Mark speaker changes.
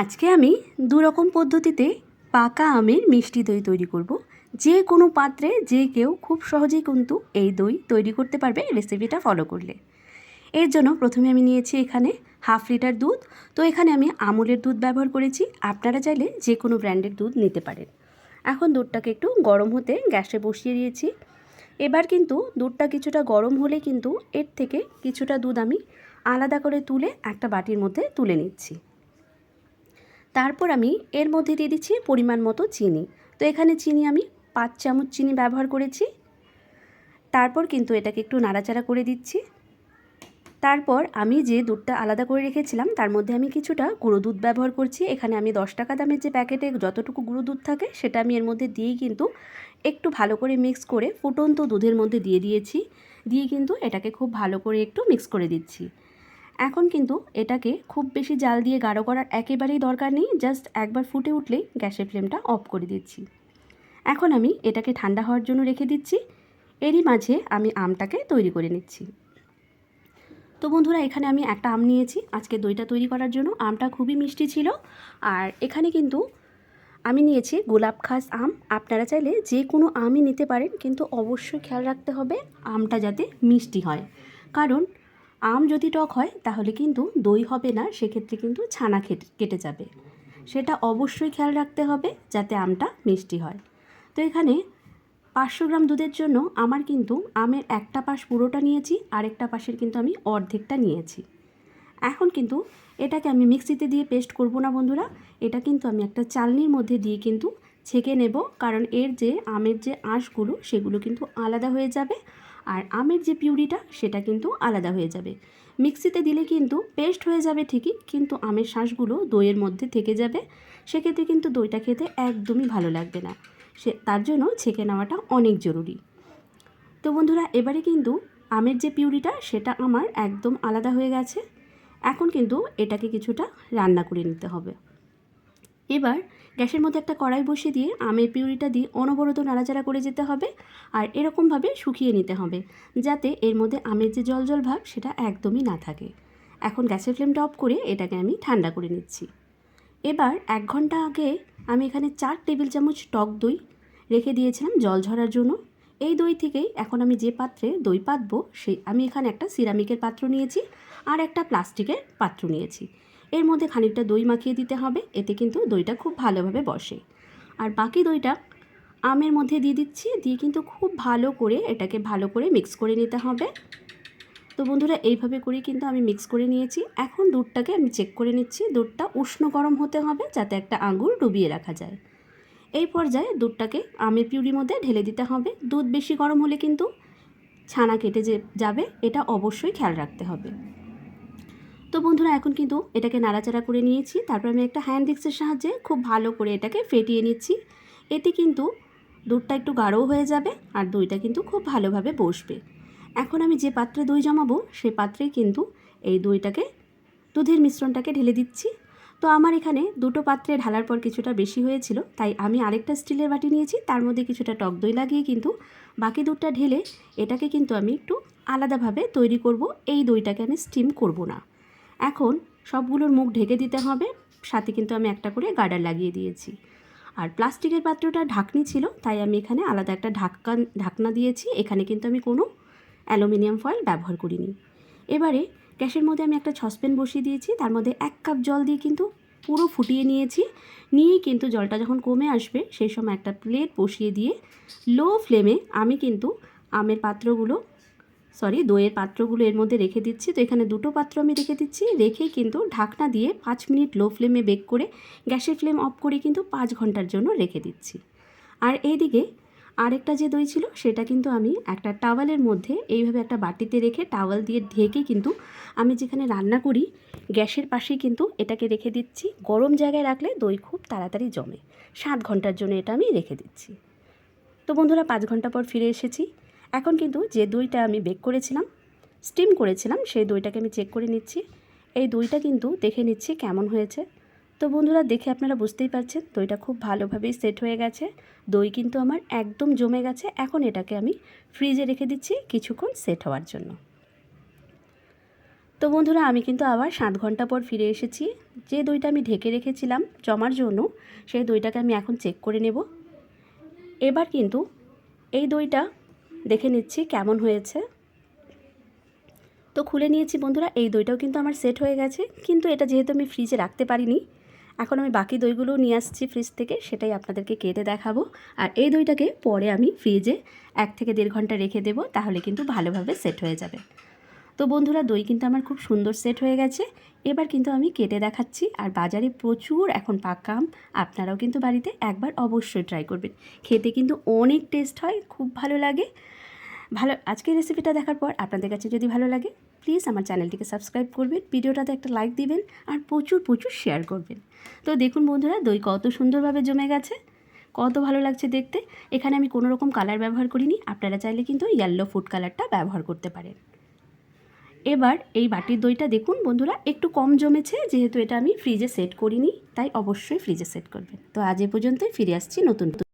Speaker 1: আজকে আমি দু রকম পদ্ধতিতে পাকা আমের মিষ্টি দই তৈরি করব। যে কোনো পাত্রে যে কেউ খুব সহজেই কিন্তু এই দই তৈরি করতে পারবে রেসিপিটা ফলো করলে। এর জন্য প্রথমে আমি নিয়েছি এখানে হাফ লিটার দুধ। তো এখানে আমি আমুলের দুধ ব্যবহার করেছি। আপনারা চাইলে যে কোনো ব্র্যান্ডের দুধ নিতে পারেন। এখন দুধটাকে একটু গরম হতে গ্যাসে বসিয়ে দিয়েছি। এবার কিন্তু দুধটা কিছুটা গরম হলে কিন্তু এর থেকে কিছুটা দুধ আমি আলাদা করে তুলে একটা বাটির মধ্যে তুলে নিচ্ছি। তারপর আমি এর মধ্যে দিয়ে দিচ্ছি পরিমাণ মতো চিনি। তো এখানে চিনি আমি পাঁচ চামচ চিনি ব্যবহার করেছি। তারপর কিন্তু এটাকে একটু নাড়াচাড়া করে দিচ্ছি। তারপর আমি যে দুধটা আলাদা করে রেখেছিলাম, তার মধ্যে আমি কিছুটা গুঁড়ো দুধ ব্যবহার করছি। এখানে আমি দশ টাকা দামের যে প্যাকেটে যতটুকু গুঁড়ো দুধ থাকে, সেটা আমি এর মধ্যে দিয়েই কিন্তু একটু ভালো করে মিক্স করে ফুটন্ত দুধের মধ্যে দিয়ে দিয়েছি। দিয়ে কিন্তু এটাকে খুব ভালো করে একটু মিক্স করে দিচ্ছি। এখন কিন্তু এটাকে খুব বেশি জাল দিয়ে গাঢ় করার একেবারেই দরকার নেই জাস্ট একবার ফুটে উঠলেই গ্যাসের ফ্লেমটা অফ করে দিচ্ছি। এখন আমি এটাকে ঠান্ডা হওয়ার জন্য রেখে দিচ্ছি, এরই মাঝে আমি আমটাকে তৈরি করে নিচ্ছি। তো বন্ধুরা, এখানে আমি একটা আম নিয়েছি, আজকে দইটা তৈরি করার জন্য। আমটা খুবই মিষ্টি ছিল, আর এখানে কিন্তু আমি নিয়েছি গোলাপ খাস আম। আপনারা চাইলে যে কোনো আমই নিতে পারেন, কিন্তু অবশ্যই খেয়াল রাখতে হবে আমটা যাতে মিষ্টি হয়। কারণ আম যদি টক হয়, তাহলে কিন্তু দই হবে না, সেক্ষেত্রে কিন্তু ছানা কেটে যাবে। সেটা অবশ্যই খেয়াল রাখতে হবে যাতে আমটা মিষ্টি হয়। তো এখানে পাঁচশো গ্রাম দুধের জন্য আমার কিন্তু আমের একটা পাশ পুরোটা নিয়েছি, আরেকটা পাশের কিন্তু আমি অর্ধেকটা নিয়েছি। এখন কিন্তু এটাকে আমি মিক্সিতে দিয়ে পেস্ট করব না বন্ধুরা, এটা কিন্তু আমি একটা চালনির মধ্যে দিয়ে কিন্তু ছেঁকে নেব, কারণ এর যে আমের যে আঁশগুলো, সেগুলো কিন্তু আলাদা হয়ে যাবে। আর আমের যে পিউরিটা, সেটা কিন্তু আলাদা হয়ে যাবে। মিক্সিতে দিলে কিন্তু পেস্ট হয়ে যাবে ঠিকই, কিন্তু আমের শাঁসগুলো দইয়ের মধ্যে থেকে যাবে। সেক্ষেত্রে কিন্তু দইটা খেতে একদমই ভালো লাগবে না। সে, তার জন্য ছেঁকে নেওয়াটা অনেক জরুরি। তো বন্ধুরা, এবারে কিন্তু আমের যে পিউরিটা, সেটা আমার একদম আলাদা হয়ে গেছে। এখন কিন্তু এটাকে কিছুটা রান্না করে নিতে হবে। এবার গ্যাসের মধ্যে একটা কড়াই বসিয়ে দিয়ে আমের পিউরিটা দিয়ে অনবরত নাড়াচাড়া করে যেতে হবে আর এরকমভাবে শুকিয়ে নিতে হবে যাতে এর মধ্যে আমের যে জল জল ভাব সেটা একদমই না থাকে। এখন গ্যাসের ফ্লেমটা অফ করে এটাকে আমি ঠান্ডা করে নিচ্ছি। এবার এক ঘণ্টা আগে আমি এখানে চার টেবিল চামচ টক দই রেখে দিয়েছিলাম জল ঝরার জন্য। এই দই থেকেই এখন আমি যে পাত্রে দই পাতবো সেই আমি এখানে একটা সিরামিকের পাত্র নিয়েছি আর একটা প্লাস্টিকের পাত্র নিয়েছি। এর মধ্যে খানিকটা দই মাখিয়ে দিতে হবে, এতে কিন্তু দইটা খুব ভালোভাবে বসে। আর বাকি দইটা আমের মধ্যে দিয়ে দিচ্ছি, দিয়ে কিন্তু খুব ভালো করে এটাকে ভালো করে মিক্স করে নিতে হবে। তো বন্ধুরা, এইভাবে করে কিন্তু আমি মিক্স করে নিয়েছি। এখন দুধটাকে আমি চেক করে নিচ্ছি, দুধটা উষ্ণ গরম হতে হবে যাতে একটা আঙুল ডুবিয়ে রাখা যায়। এই পর্যায়ে দুধটাকে আমের পিউরির মধ্যে ঢেলে দিতে হবে। দুধ বেশি গরম হলে কিন্তু ছানা কেটে যে যাবে, এটা অবশ্যই খেয়াল রাখতে হবে। তো বন্ধুরা, এখন কিন্তু এটাকে নাড়াচাড়া করে নিয়েছি। তারপর আমি একটা হ্যান্ড ডিক্সের সাহায্যে খুব ভালো করে এটাকে ফেটিয়ে নিচ্ছি। এতে কিন্তু দুধটা একটু গাঢ়ও হয়ে যাবে আর দইটা কিন্তু খুব ভালোভাবে বসবে। এখন আমি যে পাত্রে দই জমাবো সেই পাত্রেই কিন্তু এই দইটাকে, দুধের মিশ্রণটাকে ঢেলে দিচ্ছি। তো আমার এখানে দুটো পাত্রে ঢালার পর কিছুটা বেশি হয়েছিল, তাই আমি আরেকটা স্টিলের বাটি নিয়েছি। তার মধ্যে কিছুটা টক দই লাগিয়ে কিন্তু বাকি দুধটা ঢেলে এটাকে কিন্তু আমি একটু আলাদাভাবে তৈরি করব। এই দইটাকে আমি স্টিম করব না। এখন সবগুলোর মুখ ঢেকে দিতে হবে, সাথে কিন্তু আমি একটা করে গার্ডার লাগিয়ে দিয়েছি। আর প্লাস্টিকের পাত্রটা ঢাকনি ছিল, তাই আমি এখানে আলাদা একটা ঢাক্কান ঢাকনা দিয়েছি, এখানে কিন্তু আমি কোনো অ্যালুমিনিয়াম ফয়েল ব্যবহার করিনি। এবারে গ্যাসের মধ্যে আমি একটা সসপ্যান বসিয়ে দিয়েছি, তার মধ্যে এক কাপ জল দিয়ে কিন্তু পুরো ফুটিয়ে নিয়েছি নিয়ে কিন্তু জলটা যখন কমে আসবে, সেই সময় একটা প্লেট বসিয়ে দিয়ে লো ফ্লেমে আমি কিন্তু আমের পাত্রগুলো সরি দইয়ের পাত্রগুলো এর মধ্যে রেখে দিচ্ছি। তো এখানে দুটো পাত্র আমি রেখে দিচ্ছি। রেখেই কিন্তু ঢাকনা দিয়ে পাঁচ মিনিট লো ফ্লেমে বেক করে গ্যাসের ফ্লেম অফ করে কিন্তু পাঁচ ঘণ্টার জন্য রেখে দিচ্ছি। আর এইদিকে আরেকটা যে দই ছিল, সেটা কিন্তু আমি একটা টাওয়ালের মধ্যে এইভাবে একটা বাটিতে রেখে টাওয়াল দিয়ে ঢেকে কিন্তু আমি যেখানে রান্না করি, গ্যাসের পাশেই কিন্তু এটাকে রেখে দিচ্ছি। গরম জায়গায় রাখলে দই খুব তাড়াতাড়ি জমে। সাত ঘণ্টার জন্য এটা আমি রেখে দিচ্ছি। তো বন্ধুরা, পাঁচ ঘণ্টা পর ফিরে এসেছি। এখন কিন্তু যে দইটা আমি বেক করেছিলাম স্টিম করেছিলাম, সেই দইটাকে আমি চেক করে নিচ্ছি। এই দইটা কিন্তু দেখে নিচ্ছি কেমন হয়েছে। তো বন্ধুরা, দেখে আপনারা বুঝতেই পারছেন, দইটা খুব ভালোভাবেই সেট হয়ে গেছে। দই কিন্তু আমার একদম জমে গেছে। এখন এটাকে আমি ফ্রিজে রেখে দিচ্ছি কিছুক্ষণ সেট হওয়ার জন্য। তো বন্ধুরা, আমি কিন্তু আবার সাত ঘণ্টা পর ফিরে এসেছি। যে দইটা আমি ঢেকে রেখেছিলাম জমার জন্য, সেই দইটাকে আমি এখন চেক করে নেব। এবার কিন্তু এই দইটা দেখে নিচ্ছি কেমন হয়েছে। তো খুলে নিয়েছি বন্ধুরা, এই দইটাও কিন্তু আমার সেট হয়ে গেছে। কিন্তু এটা যেহেতু আমি ফ্রিজে রাখতে পারিনি, এখন আমি বাকি দইগুলো নিয়ে আসছি ফ্রিজ থেকে, সেটাই আপনাদেরকে কেটে দেখাবো। আর এই দইটাকে পরে আমি ফ্রিজে এক থেকে দেড় ঘণ্টা রেখে দেব, তাহলে কিন্তু ভালোভাবে সেট হয়ে যাবে। তো বন্ধুরা, দই কিন্তু আমার খুব সুন্দর সেট হয়ে গেছে। এবার কিন্তু আমি কেটে দেখাচ্ছি আর বাজারে প্রচুর এখন পাকা আম। আপনারাও কিন্তু বাড়িতে একবার অবশ্যই ট্রাই করবেন। খেতে কিন্তু অনেক টেস্ট হয়, খুব ভালো লাগে। ভালো, আজকের রেসিপিটা দেখার পর আপনাদের কাছে যদি ভালো লাগে প্লিজ আমার চ্যানেলটিকে সাবস্ক্রাইব করবেন, ভিডিওটাতে একটা লাইক দিবেন আর প্রচুর প্রচুর শেয়ার করবেন। তো দেখুন বন্ধুরা, দই কত সুন্দরভাবে জমে গেছে, কত ভালো লাগছে দেখতে। এখানে আমি কোনো রকম কালার ব্যবহার করিনি, আপনারা চাইলে কিন্তু ইয়েলো ফুড কালারটা ব্যবহার করতে পারেন। এবার এই বাটির দইটা দেখুন বন্ধুরা, একটু কম জমেছে, যেহেতু এটা আমি ফ্রিজে সেট করিনি, তাই অবশ্যই ফ্রিজে সেট করবেন। তো আজ এ পর্যন্তই, ফিরে আসছি নতুন